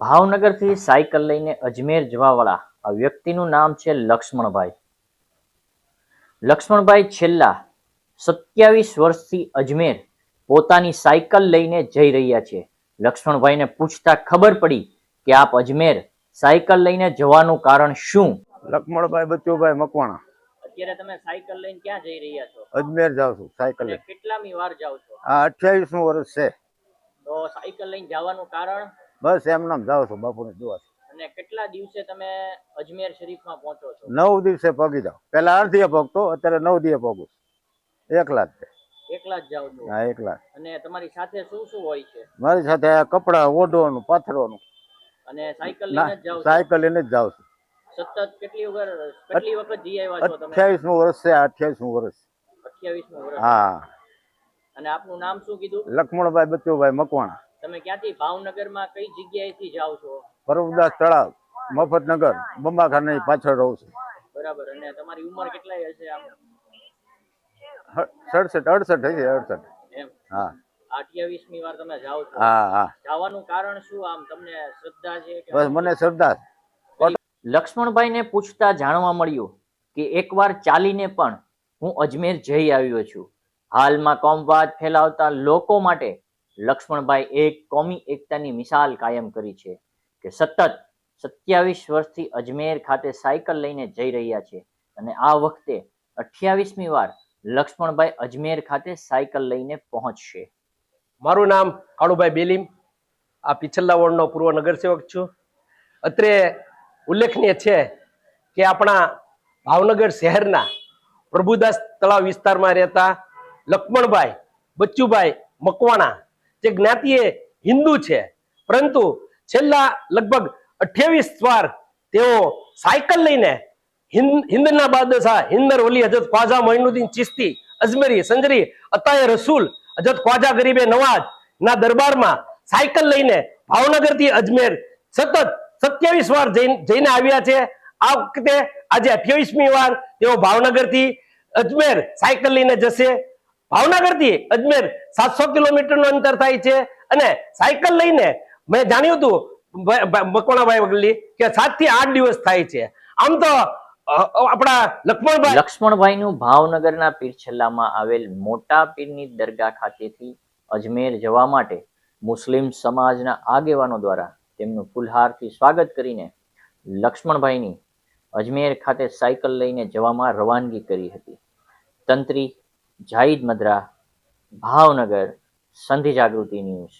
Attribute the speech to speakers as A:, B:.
A: ભાવનગરથી cycle લઈને અજમેર જવાવાળા. આ વ્યક્તિનું નામ છે લક્ષ્મણભાઈ. લક્ષ્મણભાઈ છેલ્લા સત્યાવીસ વર્ષથી અજમેર પોતાની સાયકલ લઈને જઈ રહ્યા છે. લક્ષ્મણભાઈને પૂછતા ખબર પડી કે આપ અજમેર સાયકલ લઈને જવાનું કારણ શું?
B: લક્ષ્મણભાઈ બચ્ચુભાઈ મકવાણા.
A: અત્યારે તમે સાયકલ લઈને ક્યાં જઈ રહ્યા છો?
B: અજમેર જાવ છું સાયકલ
A: કેટલામી વાર જાવ છો?
B: આ અઠ્યાવીસમું વર્ષ છે.
A: તો સાયકલ લઈને જવાનું કારણ?
B: બસ એમને જાઉં છું બાપુની દુઆથી
A: અને કેટલા દિવસે તમે અજમેર શરીફમાં પહોંચો છો?
B: નવ દિવસે પગી જાવ આઠ દિવસે પગતો અત્યારે નવ દિવસે પગું એકલા જ
A: એકલા જ જાવ છો?
B: હા એકલા
A: અને તમારી સાથે શું શું હોય છે?
B: મારી સાથે કપડાં ઓઢવાનું પાથરવાનું.
A: અને સાયકલ લઈને જ જાવ
B: સાયકલ લઈને જ જાઉં છું.
A: સતત કેટલી વગર કેટલી વખત જઈ આવ્યા છો તમે?
B: વર્ષ છે અઠ્યાવીસમું વર્ષ.
A: અઠ્યાવીસમું વર્ષ.
B: હા.
A: અને આપનું નામ શું કીધું?
B: લક્ષ્મણભાઈ બચ્ચુભાઈ મકવાણા.
A: તમે ક્યાંથી ભાવનગરમાં કઈ જગ્યાએથી જાઓ છો?
B: પરમદાસ તળાવ મફતનગર બંબાખાના પાછળ રહું છું.
A: બરાબર અને તમારી ઉંમર કેટલાય હશે આમ?
B: સડસઠ અડસઠ હશે અડસઠ.
A: એમ?
B: હા.
A: અઠ્યાવીસમી વાર તમે જાઓ છો.
B: હા હા.
A: જવાનું કારણ શું? આમ તમને શ્રદ્ધા છે કે
B: બસ મને શ્રદ્ધા.
A: લક્ષ્મણભાઈને પૂછતા જાણવા મળ્યું કે એકવાર ચાલીને પણ હું અજમેર જઈ આવ્યો છું. હાલમાં કોમવાદ ફેલાવતા લોકો માટે લક્ષ્મણભાઈ એક કોમી એકતાની મિસાલ કાયમ કરી છે કે સતત સત્યાવીસ વર્ષથી અજમેર ખાતે સાયકલ લઈને જઈ રહ્યા છે અને આ વખતે અઠ્યાવીસમી વાર લક્ષ્મણભાઈ અજમેર ખાતે સાયકલ લઈને પહોંચશે.
C: મારું નામ કાળુભાઈ બેલીમ. આ પિછલા વોર્ડનો પૂર્વ નગરસેવક છું. અત્રે ઉલ્લેખનીય છે કે આપણા ભાવનગર શહેરના પ્રભુદાસ તળાવ વિસ્તારમાં રહેતા લક્ષ્મણભાઈ, બચ્ચુભાઈ મકવાણા જે જ્ઞાતિએ હિન્દુ છે. પરંતુ છેલ્લા લગભગ અઠ્યાવીસ વાર તેઓ સાયકલ લઈને હિન્દ, હિન્દના બાદશાહ હિન્દર ઓલી હજરત ખ્વાજા મોઇનુદ્દીન ચિસ્તી અજમેરી, સંજરી, અતાય રસૂલ હજરત ખ્વાજા ગરીબે નવાજ ના દરબારમાં સાયકલ લઈને ભાવનગરથી અજમેર સતત સત્યાવીસ વાર જઈને આવ્યા છે. આ વખતે આજે અઠ્યાવીસમી વાર તેઓ ભાવનગરથી અજમેર સાયકલ લઈને જશે. ભાવનગરથી અજમેર સાતસો કિલોમીટરનું અંતર થાય છે. અને સાયકલ લઈને મેં જાણ્યું હતું મકવાણાભાઈ વગલી કે સાતથી આઠ દિવસ થાય છે. આમ તો આપણા લક્ષ્મણભાઈ
A: લક્ષ્મણભાઈનું ભાવનગરના પીરછલ્લામાં આવેલ મોટા પીરની દરગાહ ખાતેથી અજમેર જવા માટે મુસ્લિમ સમાજના આગેવાનો દ્વારા તેમનું ફુલહારથી સ્વાગત કરીને લક્ષ્મણભાઈની અજમેર ખાતે સાયકલ લઈને જવામાં રવાનગી કરી હતી. તંત્રી જાહિદ મદ્રા ભાવનગર સંધિ જાગૃતિ ન્યૂઝ.